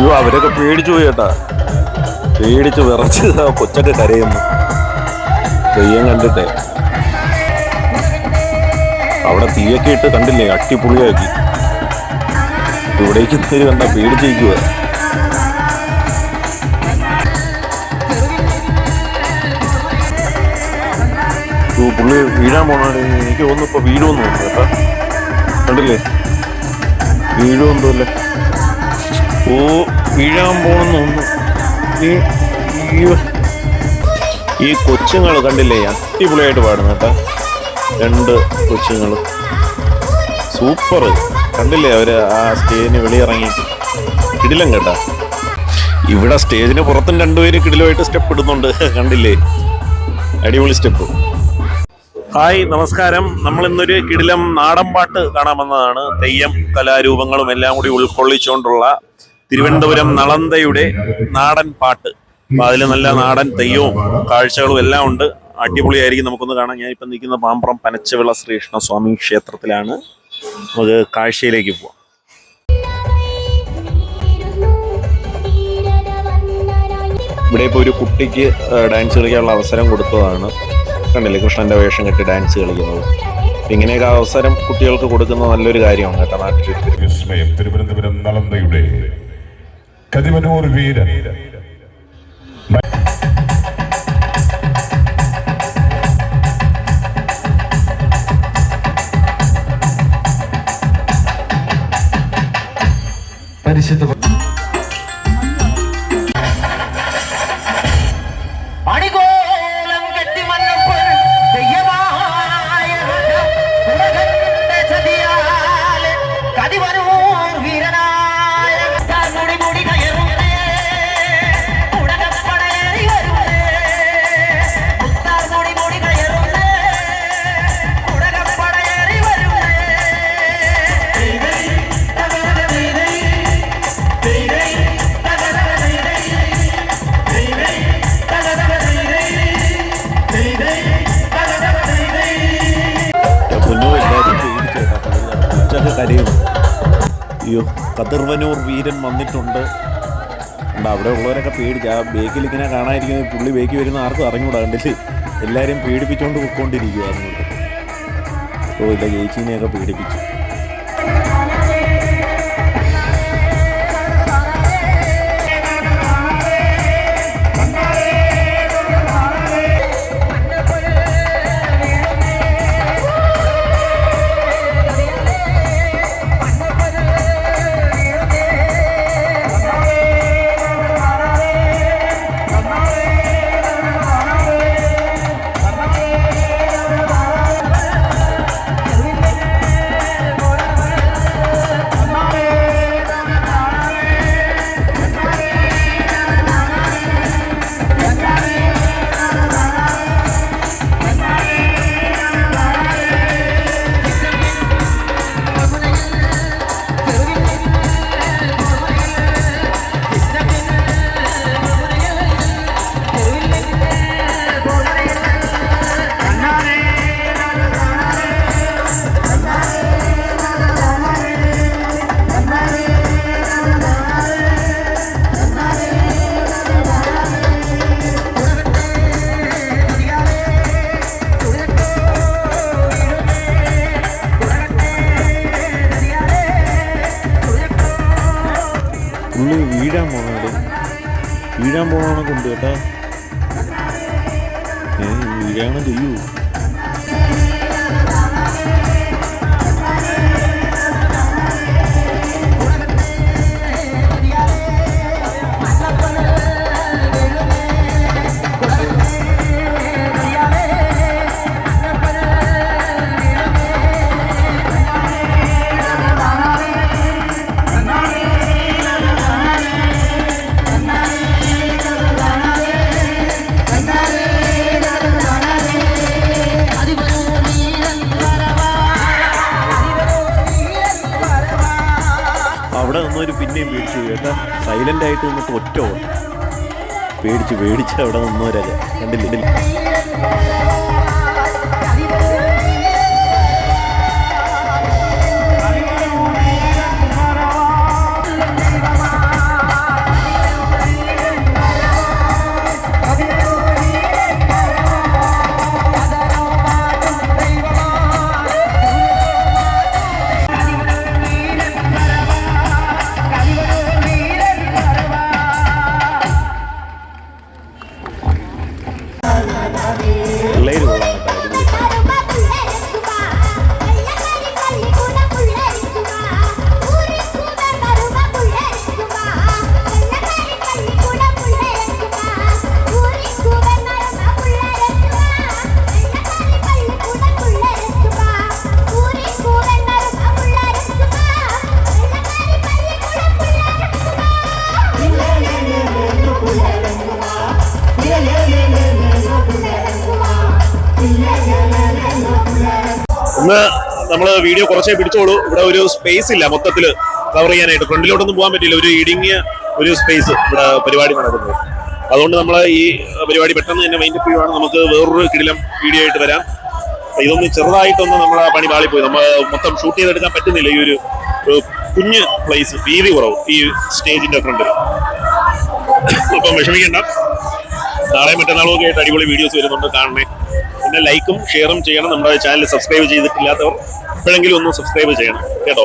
അയ്യോ അവരൊക്കെ പേടിച്ചു പോയി കേട്ടാ. പേടിച്ച് വിറച്ച് കൊച്ചൊക്കെ കരയുന്നു. തെയ്യം കണ്ടിട്ടേ. അവിടെ തീയൊക്കെ ഇട്ട് കണ്ടില്ലേ അട്ടിപ്പൊളിയാക്കി ഇവിടേക്ക് തീര് കണ്ട പേടിച്ചിരിക്കുക പുള്ളി വീഴാൻ പോണാണ് എനിക്ക് തോന്നുന്നു ഇപ്പൊ വീഴുമെന്ന് തോന്നുന്നു കേട്ടാ. കണ്ടില്ലേ? വീഴുമെന്തല്ലേ ഓ വീഴാൻ പോണെന്ന് തോന്നുന്നു. ഈ ഈ കൊച്ചുങ്ങൾ കണ്ടില്ലേ അടിപൊളിയായിട്ട് പാടുന്നു കേട്ടോ. രണ്ട് കൊച്ചുങ്ങൾ സൂപ്പർ കണ്ടില്ലേ അവർ ആ സ്റ്റേജിന് വെളിയിറങ്ങിയിട്ട്? കിടിലം കേട്ടാ. ഇവിടെ സ്റ്റേജിന് പുറത്തും രണ്ടുപേര് കിടിലുമായിട്ട് സ്റ്റെപ്പ് ഇടുന്നുണ്ട്. കണ്ടില്ലേ? അടിപൊളി സ്റ്റെപ്പ്. ഹായ് നമസ്കാരം. നമ്മൾ ഇന്നൊരു കിടിലം നാടൻ പാട്ട് കാണാൻ വന്നതാണ് തെയ്യം കലാരൂപങ്ങളും എല്ലാം കൂടി ഉൾക്കൊള്ളിച്ചുകൊണ്ടുള്ള തിരുവനന്തപുരം നളന്തയുടെ നാടൻ പാട്ട്. അപ്പൊ അതിൽ നല്ല നാടൻ തെയ്യവും കാഴ്ചകളും എല്ലാം ഉണ്ട്. അടിപൊളിയായിരിക്കും നമുക്കൊന്ന് കാണാം ഞാൻ ഇപ്പൊ നിൽക്കുന്ന പാമ്പ്രം പനച്ചവിള ശ്രീകൃഷ്ണ സ്വാമി ക്ഷേത്രത്തിലാണ്. നമുക്ക് കാഴ്ചയിലേക്ക് പോവാം. ഇവിടെ ഇപ്പോൾ ഒരു കുട്ടിക്ക് ഡാൻസ് കളിക്കാനുള്ള അവസരം കൊടുത്തതാണ്. കണ്ടില്ലേ കൃഷ്ണന്റെ വേഷം കെട്ടി ഡാൻസ് കളിക്കുന്നത്. ഇങ്ങനെയൊക്കെ അവസരം കുട്ടികൾക്ക് കൊടുക്കുന്നത് നല്ലൊരു കാര്യമാണ് കേട്ടോ നാട്ടിൽ തിരുവനന്തപുരം നളന്തയുടെ കതിവനൂർ വീരൻ. പരിശുദ്ധ കതിർവനൂർ വീരൻ വന്നിട്ടുണ്ട്. ഉണ്ട് അവിടെ ഉള്ളവരൊക്കെ പേടിച്ച്. ആ ബേക്കിൽ ഇങ്ങനെ കാണാതിരിക്കുന്നത് പുള്ളി ബേക്കി വരുന്ന ആർക്കും അറിഞ്ഞൂടാ കണ്ടില്ലേ? എല്ലാവരും പേടിപ്പിച്ചുകൊണ്ട് പോയിക്കൊണ്ടിരിക്കുകയായിരുന്നു ഓ ഇല്ല ചേച്ചീനെയൊക്കെ പേടിപ്പിച്ചു. പുള്ളി വീഴാൻ പോകണത് വീഴാൻ പോണാണ് കൊണ്ട് കേട്ടാ. ഏ വീഴാണ് ചെയ്യൂ? നിന്നൊരു പിന്നെയും പേടിച്ചു കേട്ടാ സൈലന്റ് ആയിട്ട് നിന്നിട്ട് ഒറ്റ ഓട്ടം പേടിച്ച് പേടിച്ച് അവിടെ നിന്നവരല്ലേ? കണ്ടില്ല? ഇന്ന് നമ്മൾ വീഡിയോ കുറച്ചേ പിടിച്ചോളൂ. ഇവിടെ ഒരു സ്പേസ് ഇല്ല മൊത്തത്തിൽ കവർ ചെയ്യാനായിട്ട്. ഫ്രണ്ടിലോട്ടൊന്നും പോകാൻ പറ്റില്ല ഒരു ഇടുങ്ങിയ ഒരു സ്പേസ് ഇവിടെ പരിപാടി നടക്കുന്നത്. അതുകൊണ്ട് നമ്മൾ ഈ പരിപാടി പെട്ടെന്ന് തന്നെ മൈൻഡ് ചെയ്യുവാണ്. നമുക്ക് വേറൊരു കിടിലം വീഡിയോ ആയിട്ട് വരാം. ഇതൊന്ന് ചെറുതായിട്ടൊന്ന് നമ്മൾ ആ പണി പാളിപ്പോയി നമ്മൾ മൊത്തം ഷൂട്ട് ചെയ്തെടുക്കാൻ പറ്റുന്നില്ല. ഈ ഒരു കുഞ്ഞ് പ്ലേസ് വീതി കുറവ് ഈ സ്റ്റേജിന്റെ ഫ്രണ്ടിൽ അപ്പം വിഷമിക്കേണ്ട. നാളെ മറ്റന്നാളും ഒക്കെ ആയിട്ട് അടിപൊളി വീഡിയോസ് വരുന്നുണ്ട്. കാണണേ. പിന്നെ ലൈക്കും ഷെയറും ചെയ്യണം. നമ്മുടെ ചാനൽ സബ്സ്ക്രൈബ് ചെയ്തിട്ടില്ലാത്തവർ എപ്പോഴെങ്കിലും ഒന്ന് സബ്സ്ക്രൈബ് ചെയ്യണം. കേട്ടോ?